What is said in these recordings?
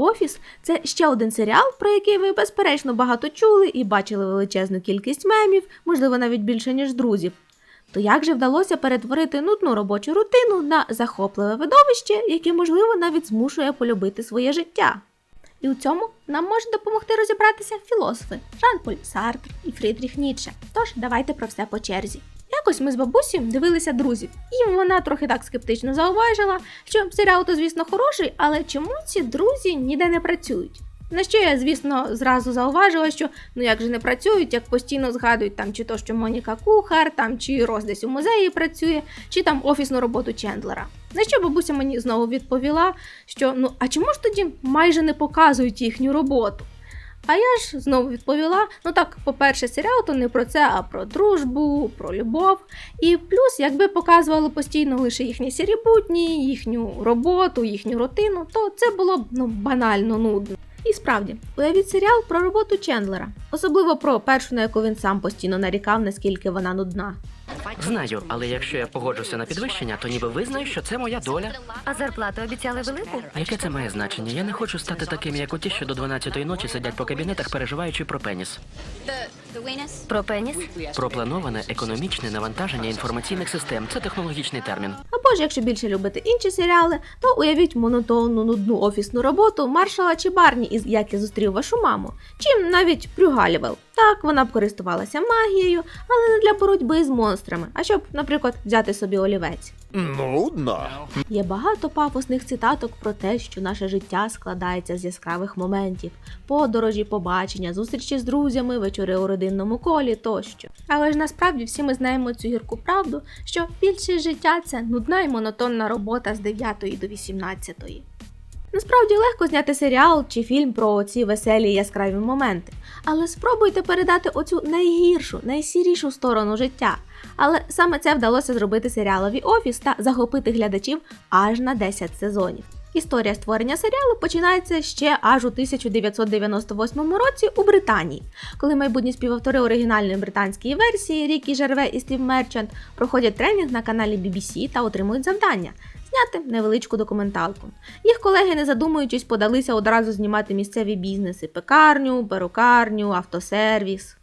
Офіс це ще один серіал, про який ви безперечно багато чули і бачили величезну кількість мемів, можливо, навіть більше ніж друзів. То як же вдалося перетворити нудну робочу рутину на захопливе видовище, яке, можливо, навіть змушує полюбити своє життя? І у цьому нам можуть допомогти розібратися філософи Жан-Поль Сартр і Фрідріх Ніцше. Тож давайте про все по черзі. Якось ми з бабусею дивилися друзів, і вона трохи так скептично зауважила, що серіал то, звісно, хороший, але чому ці друзі ніде не працюють? На що я, звісно, зразу зауважила, що ну як же не працюють, як постійно згадують там чи то, що Моніка кухар, там чи Рос десь у музеї працює, чи там офісну роботу Чендлера. На що бабуся мені знову відповіла, що ну а чому ж тоді майже не показують їхню роботу? А я ж знову відповіла: ну так, по-перше, серіал то не про це, а про дружбу, про любов. І плюс, якби показували постійно лише їхні сірі будні, їхню роботу, їхню рутину, то це було б ну банально нудно. І справді, уявіть серіал про роботу Чендлера, особливо про першу, на яку він сам постійно нарікав, наскільки вона нудна. Знаю, але якщо я погоджуся на підвищення, то ніби визнаю, що це моя доля. А зарплату обіцяли велику? А яке це має значення? Я не хочу стати таким, як у ті, що до 12-ї ночі сидять по кабінетах, переживаючи про пеніс. Про пеніс? Про плановане економічне навантаження інформаційних систем. Це технологічний термін. Або ж якщо більше любите інші серіали, то уявіть монотонну нудну офісну роботу маршала чи Барні із як я зустрів вашу маму, чи навіть Прюгалівел. Так, вона б користувалася магією, але не для боротьби з монстрами, а щоб, наприклад, взяти собі олівець. Нудно. Є багато пафосних цитаток про те, що наше життя складається з яскравих моментів: подорожі, побачення, зустрічі з друзями, вечори у родинному колі тощо. Але ж насправді всі ми знаємо цю гірку правду, що більшість життя це нудна і монотонна робота з 9 до 18. Насправді легко зняти серіал чи фільм про ці веселі яскраві моменти, але спробуйте передати оцю найгіршу, найсірішу сторону життя. Але саме це вдалося зробити серіалові Офіс та захопити глядачів аж на 10 сезонів. Історія створення серіалу починається ще аж у 1998 році у Британії, коли майбутні співавтори оригінальної британської версії Рікі Жерве і Стів Мерчант проходять тренінг на каналі BBC та отримують завдання зняти невеличку документалку. Їх колеги, не задумуючись, подалися одразу знімати місцеві бізнеси: пекарню, перукарню, автосервіс.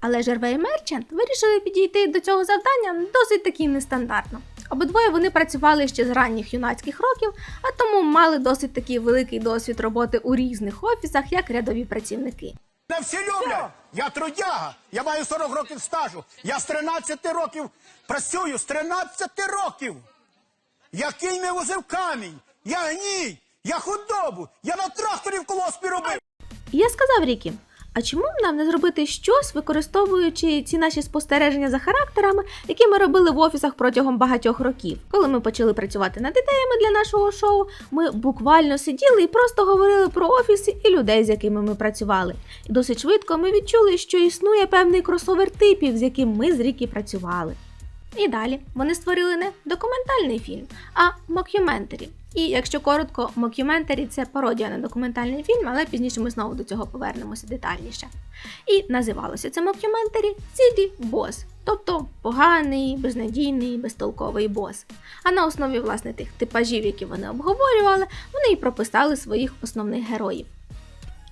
Але Жерве і Мерчант вирішили підійти до цього завдання досить таки нестандартно. Обидвоє вони працювали ще з ранніх юнацьких років, а тому мали досить такий великий досвід роботи у різних офісах як рядові працівники. Не всі люблять. Я трудяга. Я маю 40 років стажу. Я з 13 років працюю, з 13 років. Я кінь не возив камінь. Я гній. Я худобу. Я на тракторі в колоспі робив. Я сказав Рікі, а чому б нам не зробити щось, використовуючи ці наші спостереження за характерами, які ми робили в офісах протягом багатьох років? Коли ми почали працювати над ідеями для нашого шоу, ми буквально сиділи і просто говорили про офіси і людей, з якими ми працювали. І досить швидко ми відчули, що існує певний кросовер типів, з яким ми з Рікі працювали. І далі вони створили не документальний фільм, а мокюментарі. І якщо коротко, мокюментарі це пародія на документальний фільм, але пізніше ми знову до цього повернемося детальніше. І називалося це мокюментарі Цілі бос, тобто поганий, безнадійний, безтолковий бос. А на основі власне тих типажів, які вони обговорювали, вони і прописали своїх основних героїв.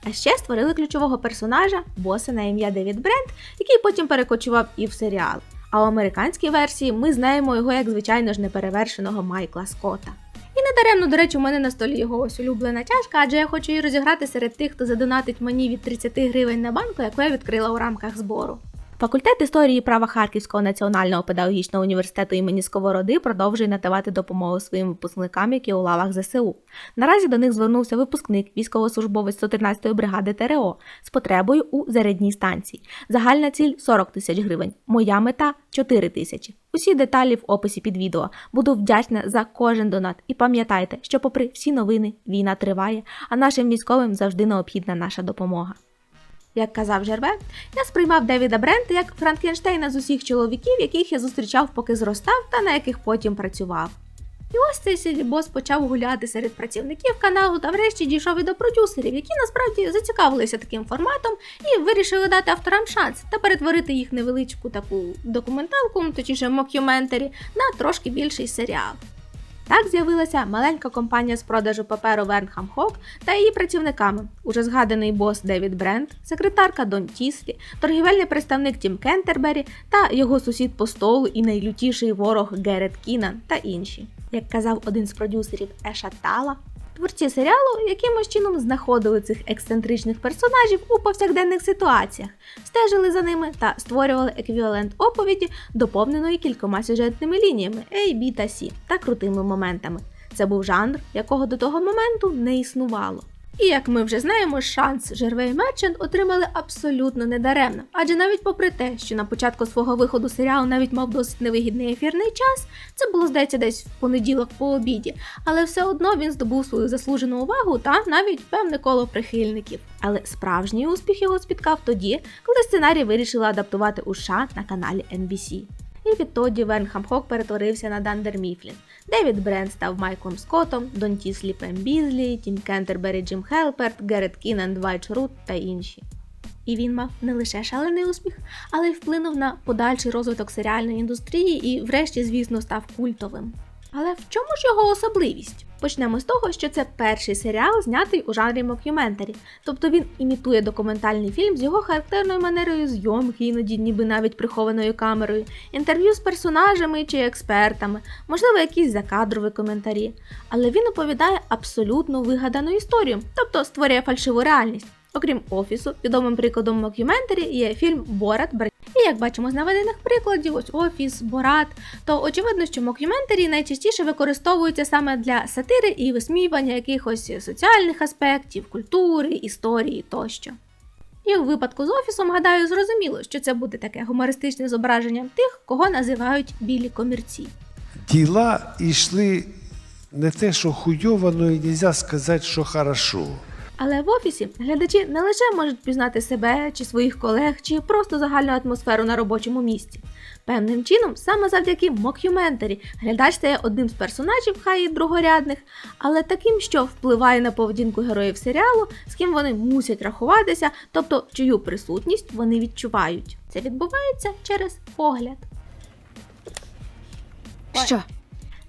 А ще створили ключового персонажа, боса на ім'я Девід Брент, який потім перекочував і в серіал. А в американській версії ми знаємо його як звичайно ж неперевершеного Майкла Скотта. І не даремно, до речі, у мене на столі його ось улюблена чашка, адже я хочу її розіграти серед тих, хто задонатить мені від 30 гривень на банку, яку я відкрила у рамках збору. Факультет історії права Харківського національного педагогічного університету імені Сковороди продовжує надавати допомогу своїм випускникам, які у лавах ЗСУ. Наразі до них звернувся випускник, військовослужбовець 113-ї бригади ТРО з потребою у зарядній станції. Загальна ціль 40 тисяч гривень. Моя мета 4 тисячі. Усі деталі в описі під відео. Буду вдячна за кожен донат. І пам'ятайте, що, попри всі новини, війна триває, а нашим військовим завжди необхідна наша допомога. Як казав Жерве, я сприймав Девіда Брента як Франкенштейна з усіх чоловіків, яких я зустрічав, поки зростав, та на яких потім працював. І ось цей сілібос почав гуляти серед працівників каналу та врешті дійшов і до продюсерів, які насправді зацікавилися таким форматом і вирішили дати авторам шанс та перетворити їх невеличку таку документалку, точніше мокюментарі, на трошки більший серіал. Так з'явилася маленька компанія з продажу паперу Вернхам Хок та її працівниками, уже згаданий бос Девід Брент, секретарка Дон Тіслі, торгівельний представник Тім Кентербері та його сусід по столу і найлютіший ворог Герет Кінан та інші. Як казав один з продюсерів Еша Тала, Творці серіалу якимось чином знаходили цих ексцентричних персонажів у повсякденних ситуаціях, стежили за ними та створювали еквівалент оповіді, доповненої кількома сюжетними лініями A, B та C та крутими моментами. Це був жанр, якого до того моменту не існувало. І як ми вже знаємо, шанс Жервей Мерчант отримали абсолютно недаремно, адже навіть попри те, що на початку свого виходу серіал навіть мав досить невигідний ефірний час, це було здається десь в понеділок по обіді, але все одно він здобув свою заслужену увагу та навіть певне коло прихильників. Але справжній успіх його спіткав тоді, коли сценарій вирішили адаптувати у США на каналі NBC. І відтоді Верн Хамхок перетворився на Дандер Міфлін. Девід Брент став Майклом Скоттом, Дон Пем Бізлі, Тім Кентербері Джим Хелперт, Герет Кінен, Двайч Рут та інші. І він мав не лише шалений успіх, але й вплинув на подальший розвиток серіальної індустрії і, врешті, звісно, став культовим. Але в чому ж його особливість? Почнемо з того, що це перший серіал, знятий у жанрі мокюментарі, тобто він імітує документальний фільм з його характерною манерою зйомки, іноді ніби навіть прихованою камерою, інтерв'ю з персонажами чи експертами, можливо, якісь закадрові коментарі. Але він оповідає абсолютно вигадану історію, тобто створює фальшиву реальність. Окрім офісу, відомим прикладом мокюментарі є фільм Борат Брат. І як бачимо з наведених прикладів, ось офіс, Борат, то очевидно, що мокюментарі найчастіше використовуються саме для сатири і висміювання якихось соціальних аспектів, культури, історії тощо. І у випадку з офісом, гадаю, зрозуміло, що це буде таке гумористичне зображення тих, кого називають білі комірці. Діла йшли не те, що хуйово, але й нельзя сказати, що хорошо. Але в офісі глядачі не лише можуть пізнати себе чи своїх колег, чи просто загальну атмосферу на робочому місці. Певним чином, саме завдяки мокюментарі, глядач стає одним з персонажів, хай і другорядних, але таким, що впливає на поведінку героїв серіалу, з ким вони мусять рахуватися, тобто чию присутність вони відчувають. Це відбувається через погляд. Що?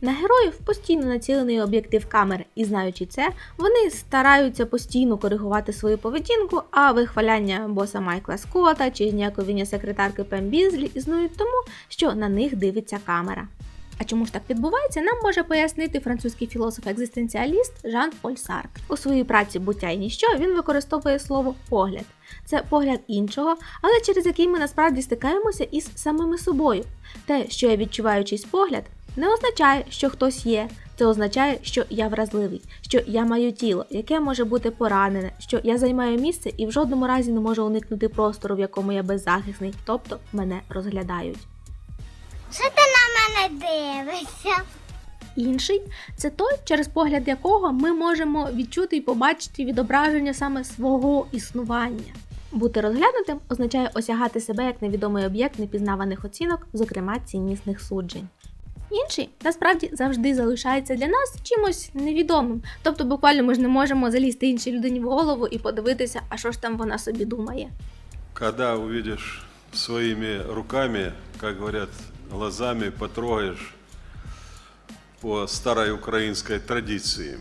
На героїв постійно націлений об'єктив камери, і знаючи це, вони стараються постійно коригувати свою поведінку, а вихваляння боса Майкла Скотта чи зніяковіння секретарки Пем Бізлі існують тому, що на них дивиться камера. А чому ж так відбувається, нам може пояснити французький філософ-екзистенціаліст Жан Поль Сартр. У своїй праці Буття і ніщо він використовує слово погляд. Це погляд іншого, але через який ми насправді стикаємося із самими собою. Те, що я відчуваю чийсь погляд, не означає, що хтось є. Це означає, що я вразливий, що я маю тіло, яке може бути поранене, що я займаю місце і в жодному разі не можу уникнути простору, в якому я беззахисний, тобто мене розглядають. Що ти на мене дивишся? Інший це той, через погляд якого ми можемо відчути і побачити відображення саме свого існування. Бути розглянутим означає осягати себе як невідомий об'єкт непізнаваних оцінок, зокрема ціннісних суджень. Інший насправді завжди залишається для нас чимось невідомим. Тобто, буквально ми ж не можемо залізти іншій людині в голову і подивитися, а що ж там вона собі думає. Когда увидишь своими руками, как говорят, глазами потрогаешь по старой украинской традиции.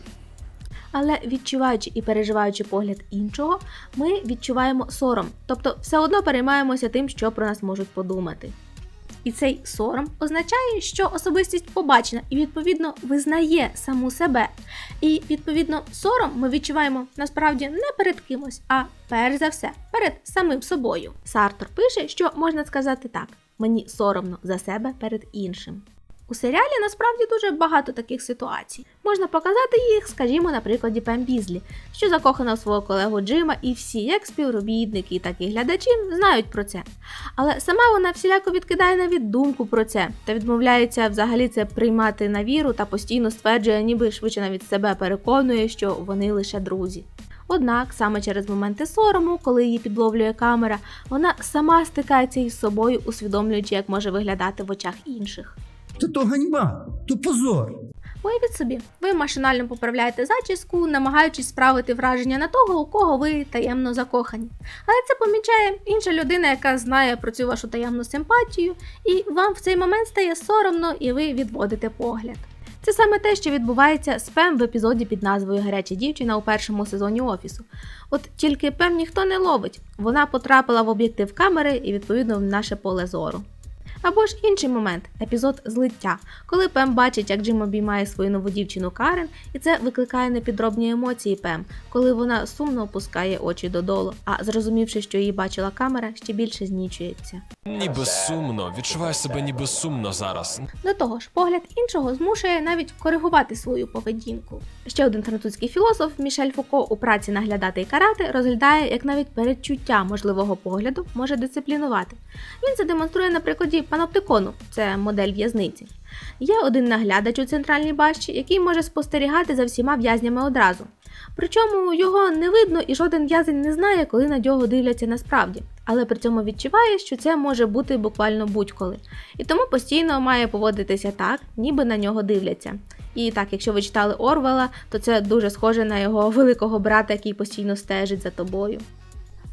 Але відчуваючи і переживаючи погляд іншого, ми відчуваємо сором, тобто все одно переймаємося тим, що про нас можуть подумати. І цей сором означає, що особистість побачена і відповідно визнає саму себе. І відповідно сором ми відчуваємо насправді не перед кимось, а перш за все перед самим собою. Сартор пише, що можна сказати так: мені соромно за себе перед іншим. У серіалі насправді дуже багато таких ситуацій. Можна показати їх, скажімо, на прикладі Пем Бізлі, що закохана в свого колегу Джима, і всі, як співробітники, так і глядачі, знають про це. Але сама вона всіляко відкидає навіть думку про це та відмовляється взагалі це приймати на віру та постійно стверджує, ніби швидше навіть себе переконує, що вони лише друзі. Однак саме через моменти сорому, коли її підловлює камера, вона сама стикається із собою, усвідомлюючи, як може виглядати в очах інших. То то ганьба, то позор. Уявіть собі, ви машинально поправляєте зачіску, намагаючись справити враження на того, у кого ви таємно закохані. Але це помічає інша людина, яка знає про цю вашу таємну симпатію, і вам в цей момент стає соромно, і ви відводите погляд. Це саме те, що відбувається з Пем в епізоді під назвою Гаряча дівчина у першому сезоні офісу. От тільки Пем ніхто не ловить. Вона потрапила в об'єктив камери і відповідно в наше поле зору. Або ж інший момент епізод злиття, коли Пем бачить, як Джим обіймає свою нову дівчину Карен, і це викликає непідробні емоції Пем, коли вона сумно опускає очі додолу, а зрозумівши, що її бачила камера, ще більше знічується. Ніби сумно, відчуваю себе ніби сумно зараз. До того ж, погляд іншого змушує навіть коригувати свою поведінку. Ще один французький філософ Мішель Фуко у праці наглядати і карати розглядає, як навіть передчуття можливого погляду може дисциплінувати. Він це демонструє на прикладі паноптикону, це модель в'язниці. Є один наглядач у центральній башті, який може спостерігати за всіма в'язнями одразу. Причому його не видно і жоден в'язень не знає, коли на нього дивляться насправді, але при цьому відчуває, що це може бути буквально будь-коли. І тому постійно має поводитися так, ніби на нього дивляться. І так, якщо ви читали Орвела, то це дуже схоже на його великого брата, який постійно стежить за тобою.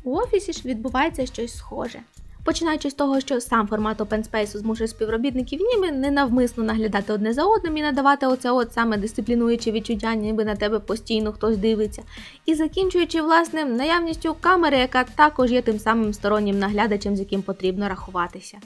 У офісі ж відбувається щось схоже. Починаючи з того, що сам формат Open Space змушує співробітників ніби ненавмисно наглядати одне за одним і надавати оце от саме дисциплінуюче відчуття, ніби на тебе постійно хтось дивиться, і закінчуючи власне наявністю камери, яка також є тим самим стороннім наглядачем, з яким потрібно рахуватися.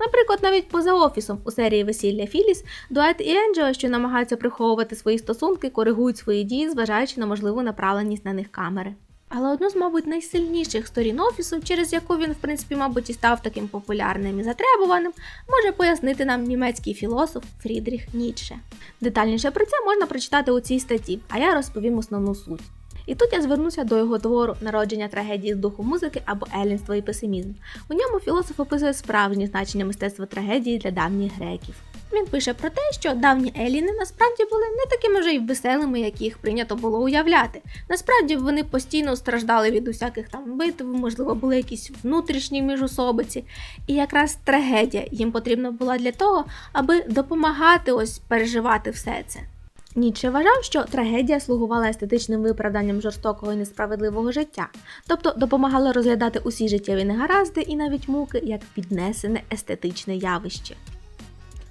Наприклад, навіть поза офісом у серії Весілля Філіс Дуайт і Енджела, що намагаються приховувати свої стосунки, коригують свої дії, зважаючи на можливу направленість на них камери. Але одну з, мабуть, найсильніших сторін офісу, через яку він, в принципі, мабуть, і став таким популярним і затребуваним, може пояснити нам німецький філософ Фрідріх Ніцше. Детальніше про це можна прочитати у цій статті, а я розповім основну суть. І тут я звернуся до його твору Народження трагедії з духу музики або Елінство і песимізм. У ньому філософ описує справжнє значення мистецтва трагедії для давніх греків. Він пише про те, що давні еліни насправді були не такими вже й веселими, як їх прийнято було уявляти. Насправді вони постійно страждали від усяких там битв, можливо, були якісь внутрішні міжособиці. І якраз трагедія їм потрібна була для того, аби допомагати ось переживати все це. Ніцше вважав, що трагедія слугувала естетичним виправданням жорстокого і несправедливого життя, тобто допомагала розглядати усі життєві негаразди і навіть муки як піднесене естетичне явище.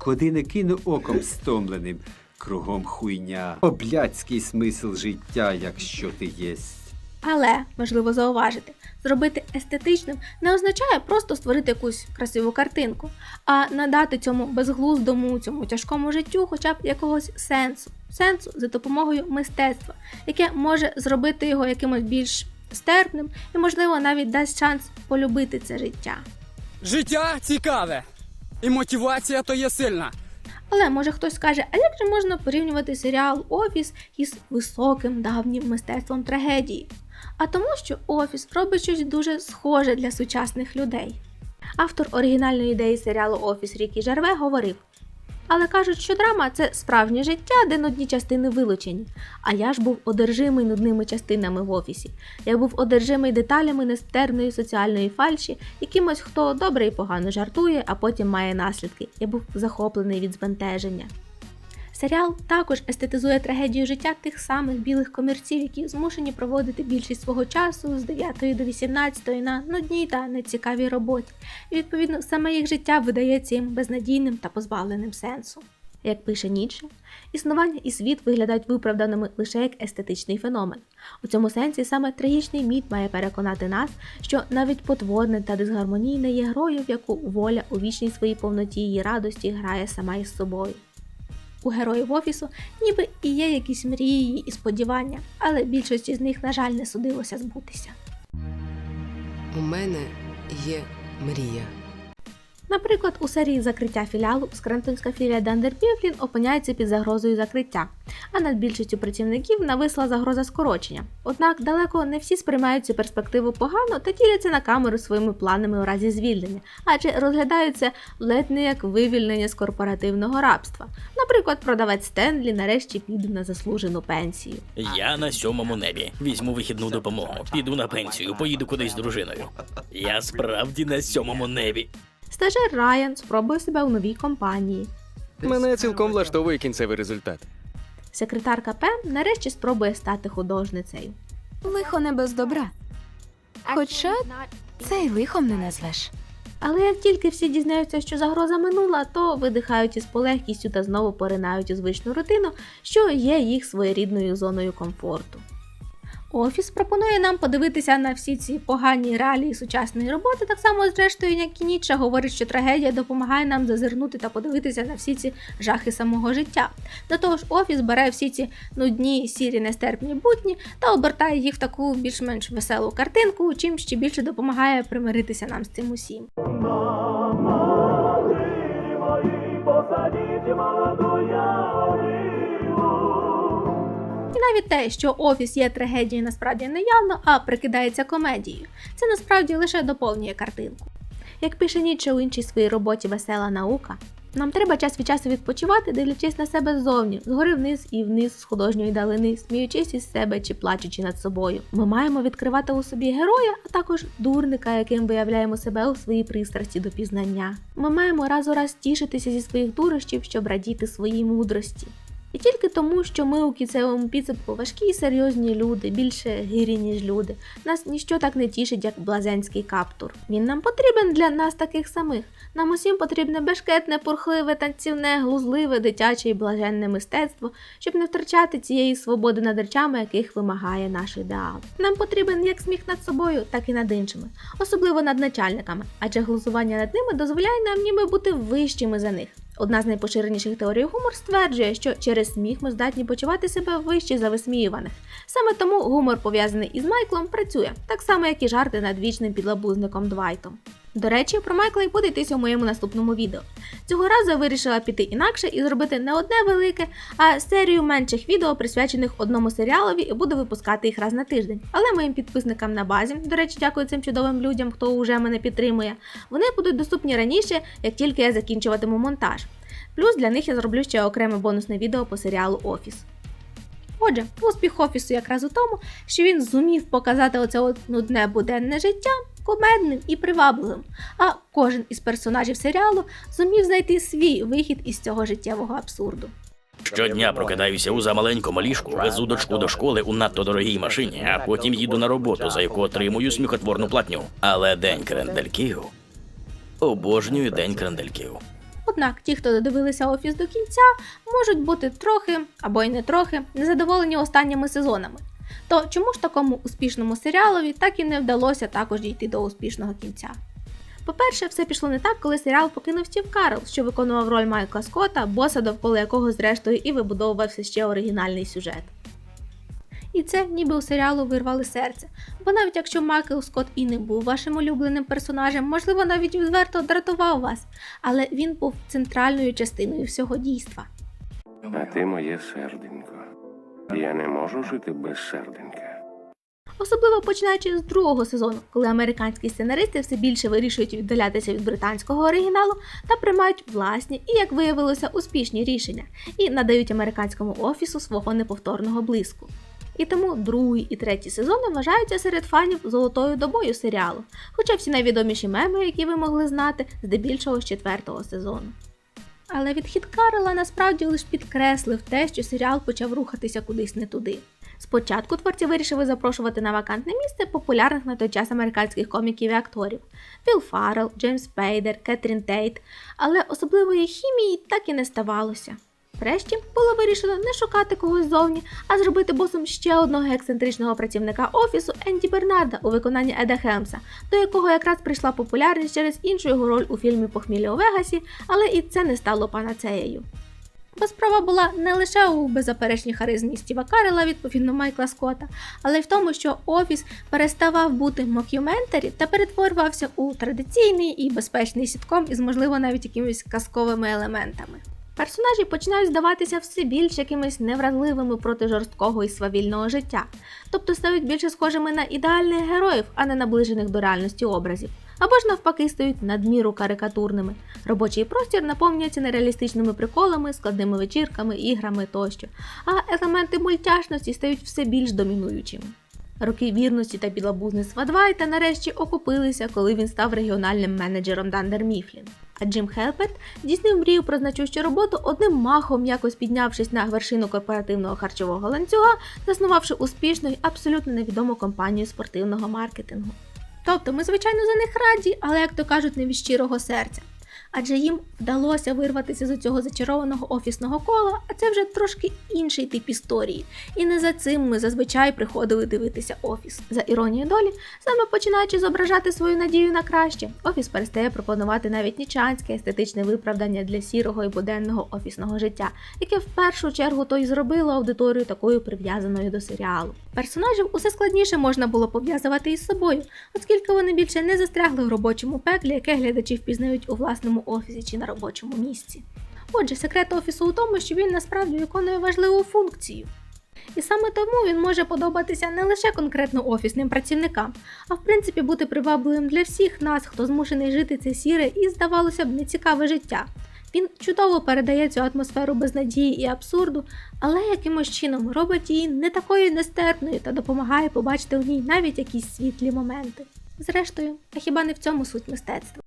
Куди не кину оком стомленим, кругом хуйня. Обляцький смисл життя, якщо ти єсть. Але важливо зауважити, зробити естетичним не означає просто створити якусь красиву картинку, а надати цьому безглуздому, цьому тяжкому життю хоча б якогось сенсу, сенсу за допомогою мистецтва, яке може зробити його якимось більш стерпним і, можливо, навіть дасть шанс полюбити це життя. Життя цікаве, і мотивація то є сильна. Але може хтось скаже, а як же можна порівнювати серіал Офіс із високим давнім мистецтвом трагедії? А тому, що Офіс робить щось дуже схоже для сучасних людей. Автор оригінальної ідеї серіалу Офіс Рікі Жарве говорив: але кажуть, що драма це справжнє життя, де нудні частини вилучені. А я ж був одержимий нудними частинами в офісі. Я був одержимий деталями нестерної соціальної фальші, якимось хто добре і погано жартує, а потім має наслідки. Я був захоплений від збентеження. Серіал також естетизує трагедію життя тих самих білих комірців, які змушені проводити більшість свого часу з 9 до 18 на нудній та нецікавій роботі. І відповідно саме їх життя видається їм безнадійним та позбавленим сенсу. Як пише Ніцше, існування і світ виглядають виправданими лише як естетичний феномен. У цьому сенсі саме трагічний міт має переконати нас, що навіть потворне та дисгармонійне є грою, в яку воля у вічній своїй повноті і радості грає сама із собою. У героїв офісу ніби і є якісь мрії і сподівання, але більшості з них, на жаль, не судилося збутися. У мене є мрія. Наприклад, у серії закриття філіалу Скрентонська філія Дандер Півлін опиняється під загрозою закриття, а над більшістю працівників нависла загроза скорочення. Однак далеко не всі сприймають цю перспективу погано та діляться на камеру своїми планами у разі звільнення, адже розглядаються ледь не як вивільнення з корпоративного рабства. Наприклад, продавець Стенлі нарешті піде на заслужену пенсію. Я на сьомому небі. Візьму вихідну допомогу. Піду на пенсію, поїду кудись з дружиною. Я справді на сьомому небі. Стажер Райан спробує себе у новій компанії. Мене цілком влаштовує кінцевий результат. Секретарка Пем нарешті спробує стати художницею. Лихо не без добра. Хоча це й лихом не назвеш. Але як тільки всі дізнаються, що загроза минула, то видихають із полегкістю та знову поринають у звичну рутину, що є їх своєрідною зоною комфорту. Офіс пропонує нам подивитися на всі ці погані реалії сучасної роботи, так само зрештою, як і Ніча говорить, що трагедія допомагає нам зазирнути та подивитися на всі ці жахи самого життя. До того ж, офіс бере всі ці нудні, сірі, нестерпні будні та обертає їх в таку більш-менш веселу картинку, чим ще більше допомагає примиритися нам з цим усім. І навіть те, що офіс є трагедією, насправді не явно, а прикидається комедією. Це насправді лише доповнює картинку. Як пише Ніцше у іншій своїй роботі Весела наука, нам треба час від часу відпочивати, дивлячись на себе ззовні, згори вниз і вниз з художньої далини, сміючись із себе чи плачучи над собою. Ми маємо відкривати у собі героя, а також дурника, яким виявляємо себе у своїй пристрасті до пізнання. Ми маємо раз у раз тішитися зі своїх дурощів, щоб радіти своїй мудрості. І тільки тому, що ми у кінцевому підсумку важкі і серйозні люди, більше гирі, ніж люди, нас ніщо так не тішить, як блазенський каптур. Він нам потрібен для нас таких самих. Нам усім потрібне бешкетне, бурхливе, танцівне, глузливе, дитяче і блаженне мистецтво, щоб не втрачати цієї свободи над речами, яких вимагає наш ідеал. Нам потрібен як сміх над собою, так і над іншими, особливо над начальниками, адже глузування над ними дозволяє нам ніби бути вищими за них. Одна з найпоширеніших теорій гумор стверджує, що через сміх ми здатні почувати себе вище за висміюваних. Саме тому гумор, пов'язаний із Майклом, працює, так само як і жарти над вічним підлабузником Двайтом. До речі, про Майкла й буде йтися у моєму наступному відео. Цього разу я вирішила піти інакше і зробити не одне велике, а серію менших відео, присвячених одному серіалові, і буду випускати їх раз на тиждень. Але моїм підписникам на базі, до речі, дякую цим чудовим людям, хто вже мене підтримує. Вони будуть доступні раніше, як тільки я закінчуватиму монтаж. Плюс для них я зроблю ще окреме бонусне відео по серіалу Офіс. Отже, успіх офісу якраз у тому, що він зумів показати оце от нудне буденне життя кумедним і привабливим, а кожен із персонажів серіалу зумів знайти свій вихід із цього життєвого абсурду. Щодня прокидаюся у замаленькому ліжку, везу дочку до школи у надто дорогій машині, а потім їду на роботу, за яку отримую сміхотворну платню. Але день крендельків. Обожнюю день крендельків. Однак ті, хто додивилися офіс до кінця, можуть бути трохи або й не трохи незадоволені останніми сезонами. То чому ж такому успішному серіалові так і не вдалося також дійти до успішного кінця? По-перше, все пішло не так, коли серіал покинув Стів Карл, що виконував роль Майкла Скотта, боса, довкола якого зрештою і вибудовувався ще оригінальний сюжет. І це ніби у серіалу вирвали серце. Бо навіть якщо Майкл Скотт і не був вашим улюбленим персонажем, можливо, навіть відверто дратував вас, але він був центральною частиною всього дійства. А ти моє серденько. Я не можу жити без серденька. Особливо починаючи з другого сезону, коли американські сценаристи все більше вирішують віддалятися від британського оригіналу та приймають власні і, як виявилося, успішні рішення і надають американському офісу свого неповторного блиску. І тому другий і третій сезони вважаються серед фанів золотою добою серіалу, хоча всі найвідоміші меми, які ви могли знати, здебільшого з четвертого сезону. Але відхід Карела насправді лише підкреслив те, що серіал почав рухатися кудись не туди. Спочатку творці вирішили запрошувати на вакантне місце популярних на той час американських коміків і акторів Філ Фаррелл, Джеймс Пейдер, Кетрін Тейт, але особливої хімії так і не ставалося. Врешті було вирішено не шукати когось зовні, а зробити босом ще одного ексцентричного працівника офісу Енді Бернарда у виконанні Еда Хелмса, до якого якраз прийшла популярність через іншу його роль у фільмі Похмілля у Вегасі, але і це не стало панацеєю. Бо справа була не лише у беззаперечній харизмі Стіва Карела, відповідно Майкла Скотта, але й в тому, що офіс переставав бути мокюментарі та перетворювався у традиційний і безпечний сітком із, можливо, навіть якимись казковими елементами. Персонажі починають здаватися все більш якимись невразливими проти жорсткого і свавільного життя, тобто стають більше схожими на ідеальних героїв, а не наближених до реальності образів, або ж навпаки стають надміру карикатурними. Робочий простір наповнюється нереалістичними приколами, складними вечірками, іграми тощо, а елементи мультяшності стають все більш домінуючими. Роки вірності та підлабузництва Двайта нарешті окупилися, коли він став регіональним менеджером Дандер Міфлін. Джим Хелперт здійснив мрію про значущу роботу одним махом, якось піднявшись на вершину корпоративного харчового ланцюга, заснувавши успішну і абсолютно невідому компанію спортивного маркетингу. Тобто ми, звичайно, за них раді, але, як то кажуть, не від щирого серця. Адже їм вдалося вирватися з цього зачарованого офісного кола, а це вже трошки інший тип історії. І не за цим ми зазвичай приходили дивитися офіс. За іронією долі, саме починаючи зображати свою надію на краще, офіс перестає пропонувати навіть нічанське естетичне виправдання для сірого і буденного офісного життя, яке в першу чергу то й зробило аудиторію такою прив'язаною до серіалу. Персонажів усе складніше можна було пов'язувати із собою, оскільки вони більше не застрягли в робочому пеклі, яке глядачі впізнають у власному офісі чи на робочому місці. Отже, секрет офісу у тому, що він насправді виконує важливу функцію. І саме тому він може подобатися не лише конкретно офісним працівникам, а в принципі бути привабливим для всіх нас, хто змушений жити це сіре і, здавалося б, нецікаве життя. Він чудово передає цю атмосферу безнадії і абсурду, але якимось чином робить її не такою нестерпною та допомагає побачити в ній навіть якісь світлі моменти. Зрештою, а хіба не в цьому суть мистецтва?